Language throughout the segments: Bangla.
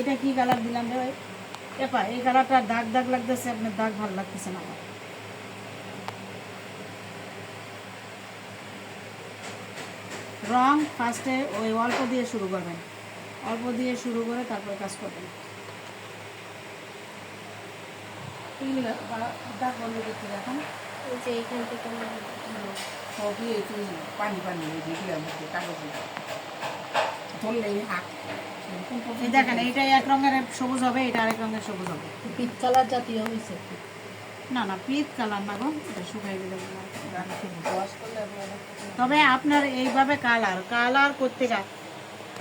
এটা কি কালার দিলাম রে ভাই? এপা এই কালারটা দাগ দাগ লাগতেছে আপনার দাগ ভালো লাগতেছে না আমার। রং ফার্স্টে ওই অল্প দিয়ে শুরু করবেন। অল্প দিয়ে শুরু করে তারপর কাজ করবেন। দাগ বন্ধ করতে দেখেন যে এইখান থেকে। সবই একটু পানি পানি মধ্যে কাগজ ধরলে হাত। এই দেখেন এইটাই এক রঙের সবুজ হবে এটা আরেক রঙের সবুজ হবে। পিট কালার জাতীয় হয়েছে। না না পিত কালার না গো এটা শুকাই দিলে ভালো। ওয়াশ করলে আপনারা তবে আপনার এইভাবে কালার কালার করতে গা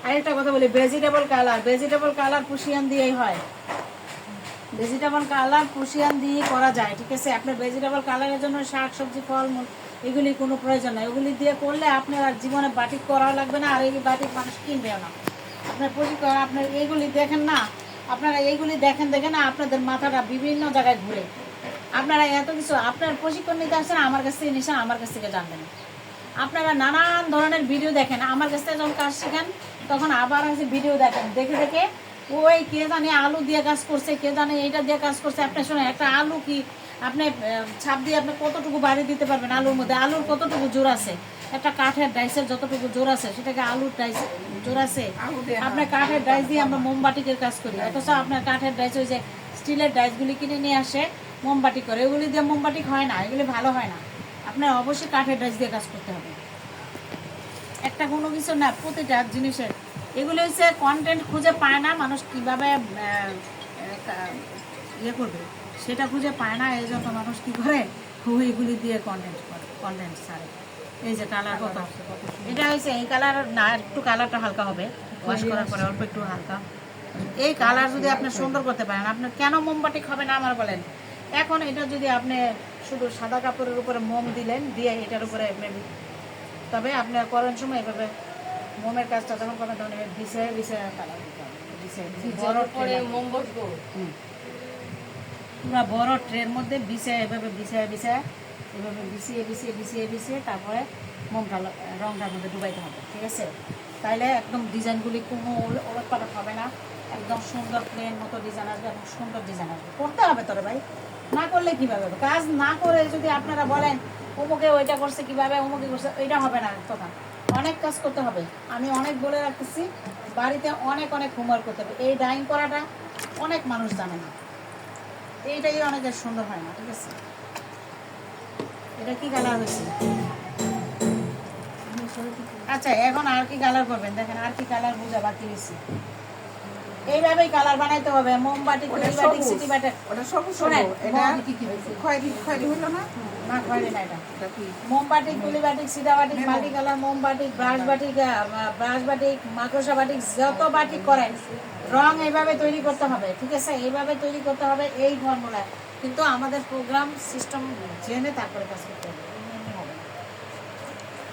আরেকটা কথা বলি ভেজিটেবল কালার ভেজিটেবল কালার পুষিয়ান দিয়েই হয়। ভেজিটেবল কালার পুষিয়ান দিয়ে করা যায় ঠিক আছে? আপনার ভেজিটেবল কালারের জন্য শাক সবজি ফলমূল এগুলি কোনো প্রয়োজন নাই। ওগুলি দিয়ে করলে আপনার আর জীবনে বাটিক করা লাগবে না আর এই বাটিক মানুষ কিনবেও না। আপনার আপনার এইগুলি দেখেন না, আপনারা এইগুলি দেখেন দেখেন না, আপনাদের মাথাটা বিভিন্ন জায়গায় ঘুরে। আপনারা এত কিছু, আপনার প্রশিক্ষণ নিতে আসছেন, আমার কাছ থেকে নিছেন, আমার কাছ থেকে জানবেন। আপনারা নানান ধরনের ভিডিও দেখেন, আমার কাছ থেকে যখন কাজ শেখেন, তখন আবার ভিডিও দেখেন, দেখে দেখে, ওই কে জানে আলু দিয়ে কাজ করছে, কে জানে এইটা দিয়ে কাজ করছে, আপনি শুনে একটা আলু কি আপনি ছাপ দিয়ে আপনি কতটুকু বাড়ি দিতে পারবেন আলুর মধ্যে, আলুর কতটুকু জোর আছে? একটা কাঠের ডাইসের যতটুকু জোর আছে সেটাকে আলুর ডাইস জোর আছে। আপনার কাঠের ডাইস দিয়ে আমরা মোমবাটিকের কাজ করি। অথচ আপনার কাঠের ডাইস ওই যে স্টিলের ডাইসগুলি কিনে নিয়ে আসে মোমবাটি করে। ওগুলি দিয়ে মোমবাটি হয় না এগুলি ভালো হয় না। আপনার অবশ্যই কাঠের ডাইস দিয়ে কাজ করতে হবে। একটা কোনো কিছু না প্রতিটা জিনিসের। এগুলো হচ্ছে কন্টেন্ট খুঁজে পায় না মানুষ কীভাবে ইয়ে করবে। সেটা খুঁজে পায় না এই জন্য মানুষ কি করে? ওইগুলি দিয়ে কন্টেন্ট করে কন্টেন্ট ছাড়ে। এই যে কালার কত? এটা হয়েছে এই কালার না একটু কালারটা হালকা হবে। ওয়াশ করার পরে অল্প একটু হালকা। এই কালার যদি আপনি সুন্দর করতে পারেন আপনি কেন মোমবাতি হবে না আমার বলেন? এখন এটা যদি আপনি শুধু সাদা কাপড়ের উপরে মোম দিলেন দিয়ে এটার উপরে তবে আপনি করার সময় এভাবে মোমের কাজটা যখন করবেন তখন বিছিয়ে বিছিয়ে কালার দিতে হবে। মোম বসবো। বড় ট্রের মধ্যে বিছিয়ে এভাবে বিছিয়ে বিছিয়ে এভাবে বিছিয়ে বিছিয়ে বিছিয়ে বিছিয়ে তারপরে মোমটা রংটার মধ্যে ডুবাইতে হবে, ঠিক আছে? তাইলে একদম ডিজাইনগুলি কোনো ওলট হবে না। একদম সুন্দর প্লেন মতো ডিজাইন আসবে এবং সুন্দর ডিজাইন আসবে। করতে হবে তোরে ভাই। না করলে কীভাবে হবে? কাজ না করে যদি আপনারা বলেন, অমুকে ওইটা করছে কীভাবে? অমুকে করছে, ওইটা হবে না তখন অনেক কাজ করতে হবে। আমি অনেক বলে রাখতেছি, বাড়িতে অনেক অনেক হোমওয়ার্ক করতে হবে। এই ডাইং করাটা অনেক মানুষ জানে না। এইটাই অনেকের সুন্দর হয় না, ঠিক আছে? এটা কি কালার হয়েছে? আচ্ছা এখন আর কি কালার করবেন? দেখেন আর কি কালার বোঝা বাকি এইভাবেই কালার বানাইতে হবে। মোমবাতি সিটি বাটি ওটা সবুজ শোনেন, এটা? খয়েরি খয়েরি হলো না? না খয়েরি না এটা। এটা কুলিবাটিক সিধা বাটিক কালার মোমবাটিক ব্রাশ বাটিক ব্রাশ বাটিক মাকড়সা বাটিক যত বাটিক করেন রং এইভাবে তৈরি করতে হবে ঠিক আছে? এইভাবে তৈরি করতে হবে এই ফর্মুলায়। কিন্তু আমাদের প্রোগ্রাম সিস্টেম জেনে তারপরে কাজ করতে হবে।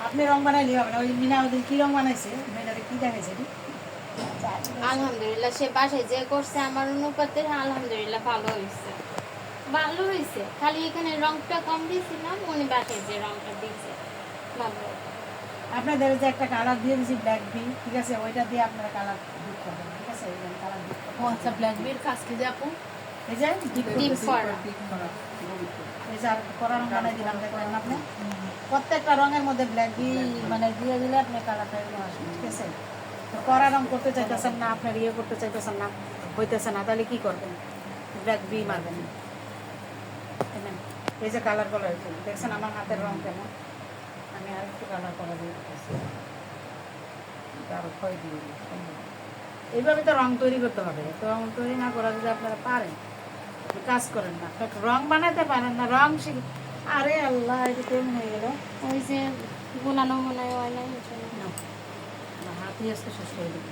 আপনি রং বানাইলে হবে না। ওই মিনা ওদিন কি রং বানাইছে? মেয়েটারে কি দেখাইছে? আলহামদুলিল্লাহ সে বাসায় যে করছে আমার অনুপাতে আলহামদুলিল্লাহ ভালো হয়েছে ভালো হয়েছে খালি এখানে রংটা কম দিয়েছিলাম উনি বাসায় যে রংটা দিয়েছে ভালো আপনাদের যে একটা কালার দিয়ে দিয়েছি ব্ল্যাক বি ঠিক আছে? ওইটা দিয়ে আপনারা কালার করবেন ঠিক আছে? কালার ও আচ্ছা ব্ল্যাকবেরির কাজ কি যে আপু? এই যে ডিপ করা। এই যে আর কড়া রং বানাই দিলাম দেখলেন আপনি? প্রত্যেকটা রঙের মধ্যে ব্ল্যাক দিয়ে মানে দিয়ে দিলে আপনি কালারটা আসবে ঠিক আছে? কড়া রং করতে চাইতেছেন না আপনার ইয়ে করতে চাইতেছেন না হইতেছে না তাহলে কি করবেন? ব্ল্যাক বি মারবেন। এই যে কালার কলার দেখছেন আমার হাতের রং কেমন? আমি আর একটু কালার করা দিয়ে দিতেছি। তার দিয়ে এইভাবে তো রং তৈরি করতে হবে তো রং তৈরি না করা যদি আপনারা পারেন কাজ করেন না। রং বানাতে পারেন না রং শিখ। আরে আল্লাহ এটা কেমন হয়ে গেল? ওই যে গুনানো মনে হয় না। আমার আজকে শেষ করে দেবো।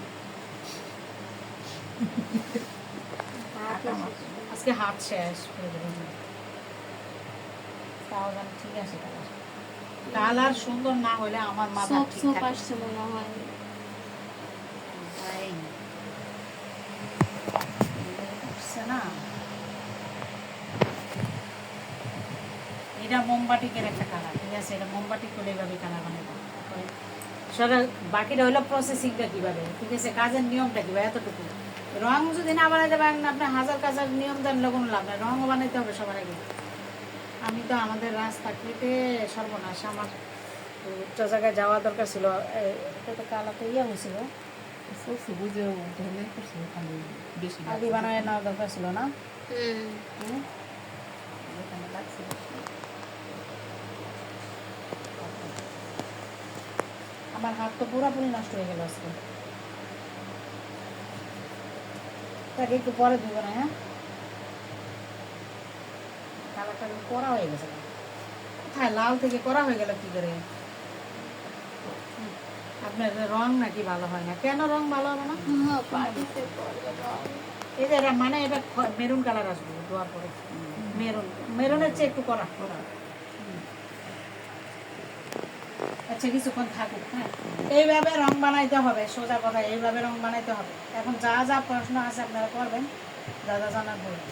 হাত আজকে হাত শেষ করে দেবো। তাও ঠিক আছে কালার সুন্দর না হলে আমার মাথা ঠিক থাকে আসছে মনে হয় তাই। উঠছে না এটা মোমবাটিকের একটা কালার ঠিক আছে? এটা মোমবাটি করে এভাবে কালার বানাবো সেটা বাকিটা হলো প্রসেসিংটা কীভাবে? ঠিক আছে? কাজের নিয়মটা কীভাবে এতটুকু। রং যদি না বানাইতে পারেন আপনি হাজার কাজার নিয়ম জানলে কোনো লাভ নাই। রঙও বানাইতে হবে সবার আগে। আমি তো আমাদের রাস্তা কেটে সর্বনাশ। আমার উচ্চ জায়গায় যাওয়া দরকার ছিল। এটা তো কালাতে ইয়ে হয়েছিল। আগে বানায় নেওয়া দরকার ছিল না? হুম হুম? এখানে লাগছে আমার হাত তো পুরোপুরি নষ্ট হয়ে গেল আজকে। তাকে একটু পরে ধুব না হ্যাঁ? কালারটা করা হয়ে গেছে। কোথায়? লাল থেকে করা হয়ে গেল কি করে? আপনার রং নাকি ভালো হয় না? কেন রং ভালো হবে না? এটা মানে এটা মেরুন কালার আসবে ধোয়ার পরে। মেরুন। মেরুনের চেয়ে একটু করা করা। আচ্ছা কিছুক্ষণ থাকুক হ্যাঁ? এইভাবে রং বানাইতে হবে, সোজা কথা, এইভাবে রং বানাইতে হবে। এখন যা যা প্রশ্ন আছে আপনারা করবেন যা যা জানার বলবেন